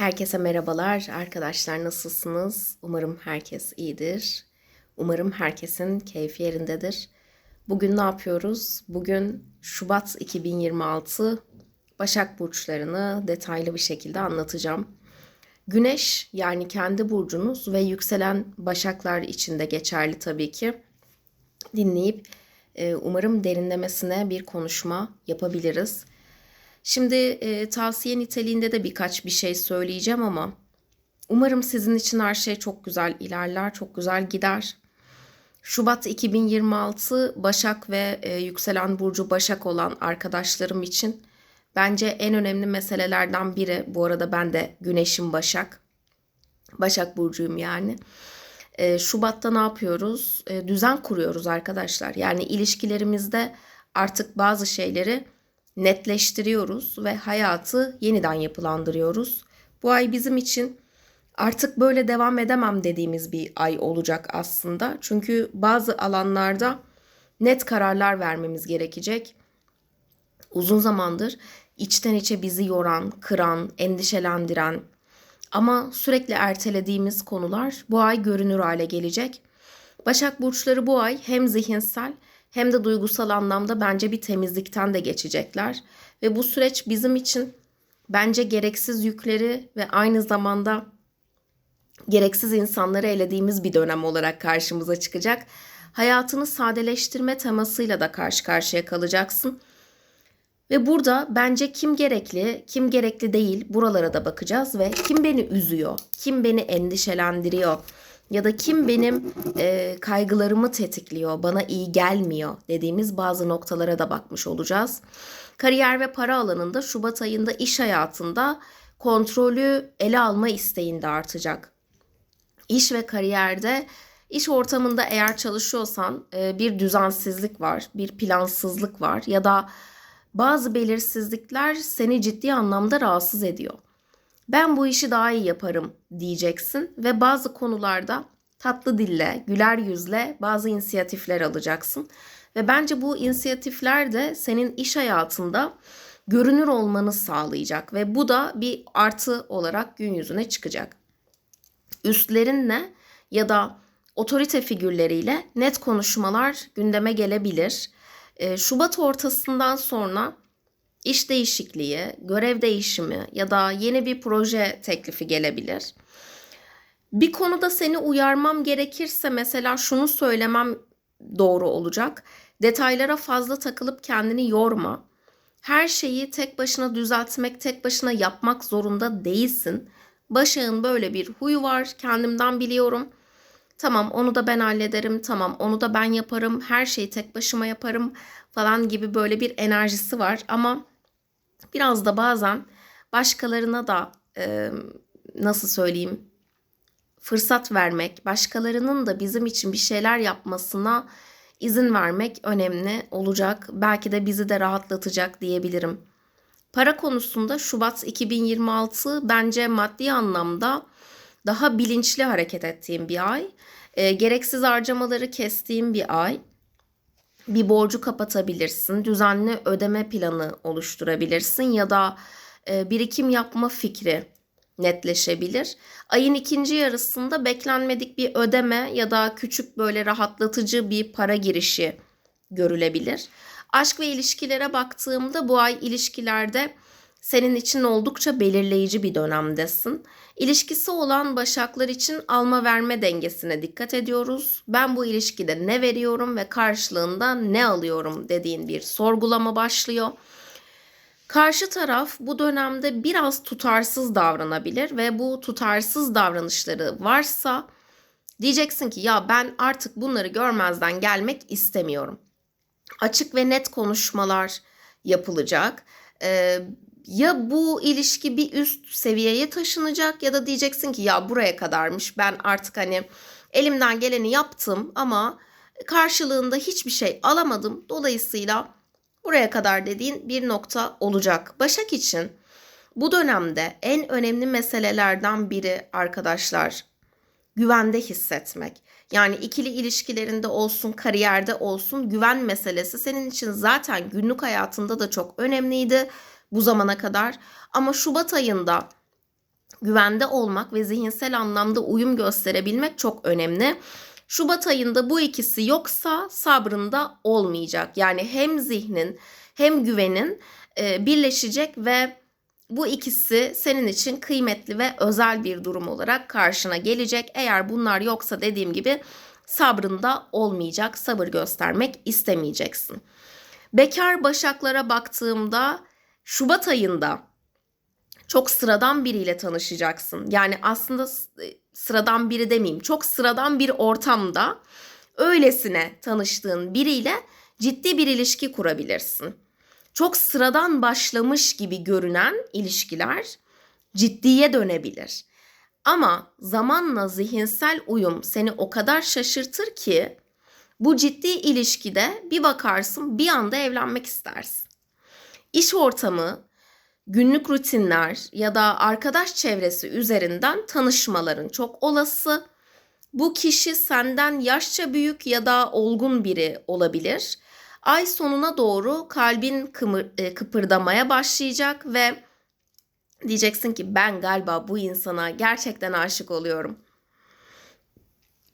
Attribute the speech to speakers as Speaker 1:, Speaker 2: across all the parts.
Speaker 1: Herkese merhabalar. Arkadaşlar nasılsınız? Umarım herkes iyidir. Umarım herkesin keyfi yerindedir. Bugün ne yapıyoruz? Bugün Şubat 2026 Başak burçlarını detaylı bir şekilde anlatacağım. Güneş yani kendi burcunuz ve yükselen Başaklar için de geçerli tabii ki. Dinleyip e, umarım derinlemesine bir konuşma yapabiliriz. Şimdi e, tavsiye niteliğinde de birkaç bir şey söyleyeceğim ama umarım sizin için her şey çok güzel ilerler, çok güzel gider. Şubat 2026 Başak ve e, yükselen burcu Başak olan arkadaşlarım için bence en önemli meselelerden biri. Bu arada ben de Güneşim Başak. Başak burcuyum yani. E, Şubat'ta ne yapıyoruz? E, düzen kuruyoruz arkadaşlar. Yani ilişkilerimizde artık bazı şeyleri netleştiriyoruz ve hayatı yeniden yapılandırıyoruz. Bu ay bizim için artık böyle devam edemem dediğimiz bir ay olacak aslında. Çünkü bazı alanlarda net kararlar vermemiz gerekecek. Uzun zamandır içten içe bizi yoran, kıran, endişelendiren ama sürekli ertelediğimiz konular bu ay görünür hale gelecek. Başak burçları bu ay hem zihinsel hem de duygusal anlamda bence bir temizlikten de geçecekler. Ve bu süreç bizim için bence gereksiz yükleri ve aynı zamanda gereksiz insanları elediğimiz bir dönem olarak karşımıza çıkacak. Hayatını sadeleştirme temasıyla da karşı karşıya kalacaksın. Ve burada bence kim gerekli, kim gerekli değil buralara da bakacağız ve kim beni üzüyor, kim beni endişelendiriyor ya da kim benim e, kaygılarımı tetikliyor, bana iyi gelmiyor dediğimiz bazı noktalara da bakmış olacağız. Kariyer ve para alanında Şubat ayında iş hayatında kontrolü ele alma isteğinde artacak. İş ve kariyerde iş ortamında eğer çalışıyorsan e, bir düzensizlik var, bir plansızlık var ya da bazı belirsizlikler seni ciddi anlamda rahatsız ediyor ben bu işi daha iyi yaparım diyeceksin ve bazı konularda tatlı dille, güler yüzle bazı inisiyatifler alacaksın. Ve bence bu inisiyatifler de senin iş hayatında görünür olmanı sağlayacak ve bu da bir artı olarak gün yüzüne çıkacak. Üstlerinle ya da otorite figürleriyle net konuşmalar gündeme gelebilir. Şubat ortasından sonra iş değişikliği, görev değişimi ya da yeni bir proje teklifi gelebilir. Bir konuda seni uyarmam gerekirse mesela şunu söylemem doğru olacak. Detaylara fazla takılıp kendini yorma. Her şeyi tek başına düzeltmek, tek başına yapmak zorunda değilsin. Başak'ın böyle bir huyu var. Kendimden biliyorum. Tamam onu da ben hallederim. Tamam onu da ben yaparım. Her şeyi tek başıma yaparım falan gibi böyle bir enerjisi var. Ama biraz da bazen başkalarına da e, nasıl söyleyeyim fırsat vermek, başkalarının da bizim için bir şeyler yapmasına izin vermek önemli olacak. Belki de bizi de rahatlatacak diyebilirim. Para konusunda Şubat 2026 bence maddi anlamda daha bilinçli hareket ettiğim bir ay. E, gereksiz harcamaları kestiğim bir ay bir borcu kapatabilirsin, düzenli ödeme planı oluşturabilirsin ya da e, birikim yapma fikri netleşebilir. Ayın ikinci yarısında beklenmedik bir ödeme ya da küçük böyle rahatlatıcı bir para girişi görülebilir. Aşk ve ilişkilere baktığımda bu ay ilişkilerde senin için oldukça belirleyici bir dönemdesin. İlişkisi olan başaklar için alma verme dengesine dikkat ediyoruz. Ben bu ilişkide ne veriyorum ve karşılığında ne alıyorum dediğin bir sorgulama başlıyor. Karşı taraf bu dönemde biraz tutarsız davranabilir ve bu tutarsız davranışları varsa diyeceksin ki ya ben artık bunları görmezden gelmek istemiyorum. Açık ve net konuşmalar yapılacak. Ee, ya bu ilişki bir üst seviyeye taşınacak ya da diyeceksin ki ya buraya kadarmış ben artık hani elimden geleni yaptım ama karşılığında hiçbir şey alamadım. Dolayısıyla buraya kadar dediğin bir nokta olacak. Başak için bu dönemde en önemli meselelerden biri arkadaşlar güvende hissetmek. Yani ikili ilişkilerinde olsun, kariyerde olsun güven meselesi senin için zaten günlük hayatında da çok önemliydi bu zamana kadar. Ama Şubat ayında güvende olmak ve zihinsel anlamda uyum gösterebilmek çok önemli. Şubat ayında bu ikisi yoksa sabrında olmayacak. Yani hem zihnin hem güvenin e, birleşecek ve bu ikisi senin için kıymetli ve özel bir durum olarak karşına gelecek. Eğer bunlar yoksa dediğim gibi sabrında olmayacak, sabır göstermek istemeyeceksin. Bekar başaklara baktığımda Şubat ayında çok sıradan biriyle tanışacaksın. Yani aslında s- sıradan biri demeyeyim. Çok sıradan bir ortamda öylesine tanıştığın biriyle ciddi bir ilişki kurabilirsin. Çok sıradan başlamış gibi görünen ilişkiler ciddiye dönebilir. Ama zamanla zihinsel uyum seni o kadar şaşırtır ki bu ciddi ilişkide bir bakarsın bir anda evlenmek istersin. İş ortamı, günlük rutinler ya da arkadaş çevresi üzerinden tanışmaların çok olası. Bu kişi senden yaşça büyük ya da olgun biri olabilir. Ay sonuna doğru kalbin kımır, e, kıpırdamaya başlayacak ve diyeceksin ki ben galiba bu insana gerçekten aşık oluyorum.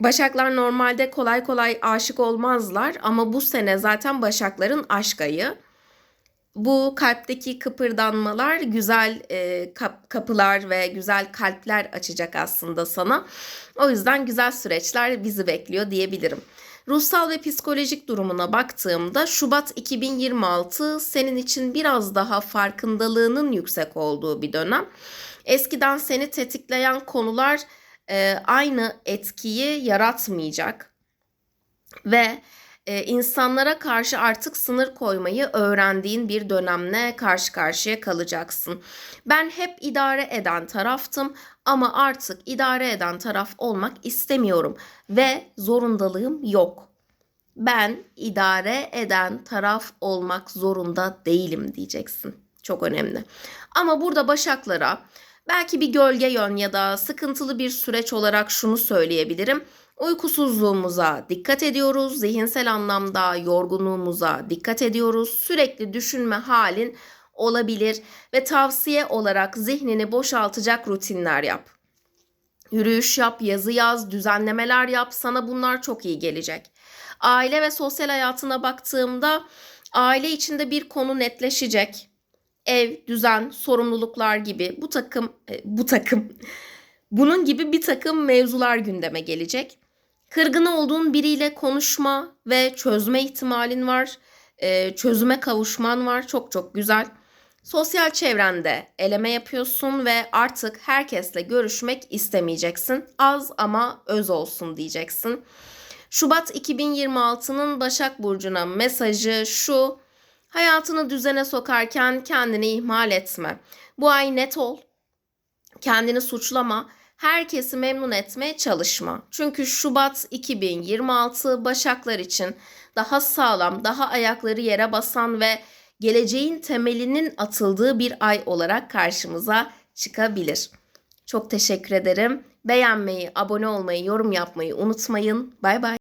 Speaker 1: Başaklar normalde kolay kolay aşık olmazlar ama bu sene zaten Başakların aşk ayı. Bu kalpteki kıpırdanmalar güzel e, kap- kapılar ve güzel kalpler açacak aslında sana. O yüzden güzel süreçler bizi bekliyor diyebilirim. Ruhsal ve psikolojik durumuna baktığımda Şubat 2026 senin için biraz daha farkındalığının yüksek olduğu bir dönem. Eskiden seni tetikleyen konular e, aynı etkiyi yaratmayacak ve e, insanlara karşı artık sınır koymayı öğrendiğin bir dönemle karşı karşıya kalacaksın. Ben hep idare eden taraftım ama artık idare eden taraf olmak istemiyorum ve zorundalığım yok. Ben idare eden taraf olmak zorunda değilim diyeceksin. Çok önemli. Ama burada başaklara belki bir gölge yön ya da sıkıntılı bir süreç olarak şunu söyleyebilirim. Uykusuzluğumuza dikkat ediyoruz, zihinsel anlamda yorgunluğumuza dikkat ediyoruz. Sürekli düşünme halin olabilir ve tavsiye olarak zihnini boşaltacak rutinler yap. Yürüyüş yap, yazı yaz, düzenlemeler yap. Sana bunlar çok iyi gelecek. Aile ve sosyal hayatına baktığımda aile içinde bir konu netleşecek. Ev, düzen, sorumluluklar gibi bu takım e, bu takım bunun gibi bir takım mevzular gündeme gelecek. Kırgın olduğun biriyle konuşma ve çözme ihtimalin var. E, çözüme kavuşman var. Çok çok güzel. Sosyal çevrende eleme yapıyorsun ve artık herkesle görüşmek istemeyeceksin. Az ama öz olsun diyeceksin. Şubat 2026'nın Başak Burcu'na mesajı şu. Hayatını düzene sokarken kendini ihmal etme. Bu ay net ol. Kendini suçlama. Herkesi memnun etmeye çalışma. Çünkü Şubat 2026 Başaklar için daha sağlam, daha ayakları yere basan ve geleceğin temelinin atıldığı bir ay olarak karşımıza çıkabilir. Çok teşekkür ederim. Beğenmeyi, abone olmayı, yorum yapmayı unutmayın. Bay bay.